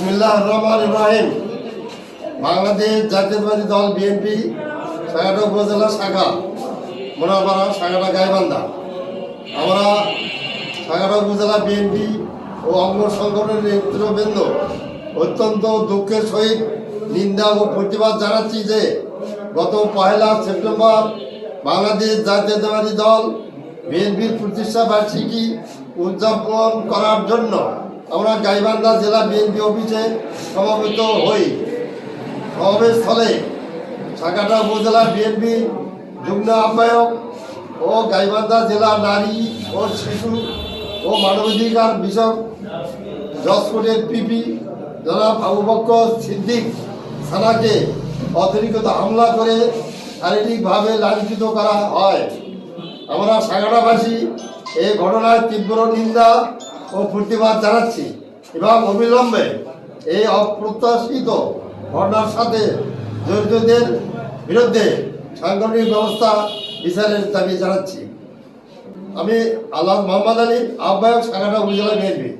বিসমিল্লাহ রহমান ইব্রাহিম বাংলাদেশ জাতীয়তাবাদী দল বিএনপি সাগাটা উপজেলা শাখা মোনাপাড়া সাগাটা গাইবান্ধা। আমরা সাগাটা উপজেলা বিএনপি ও অঙ্গ সংগঠনের নেতৃবৃন্দ অত্যন্ত দুঃখের সহিত নিন্দা ও প্রতিবাদ জানাচ্ছি যে গত পহেলা সেপ্টেম্বর বাংলাদেশ জাতীয়তাবাদী দল বিএনপির প্রতিষ্ঠা বার্ষিকী উদযাপন করার জন্য আমরা গাইবান্ধা জেলা বিএনপি অফিসে সমবেত হই। সমাবেশ স্থলে সাকাটা উপজেলা বিএনপি যুগ্ম আহ্বায়ক ও গাইবান্ধা জেলা নারী ও শিশু ও মানবাধিকার বিষয়ক জসকোটের পিপি জনাব আবু বক্কর সিদ্দিক সানাকে অতিরিক্ত হামলা করে শারীরিকভাবে লাঞ্ছিত করা হয়। আমরা সাগাটাবাসী এই ঘটনার তীব্র নিন্দা ও প্রতিবাদ জানাচ্ছি এবং অবিলম্বে এই অপ্রত্যাশিত ঘটনার সাথে জড়িতদের বিরুদ্ধে সাংগঠনিক ব্যবস্থা বিচারের দাবি জানাচ্ছি। আমি আল্লাহ মোহাম্মদ আলী, আহ্বায়ক সাগাটা উপজেলা বিএনপি।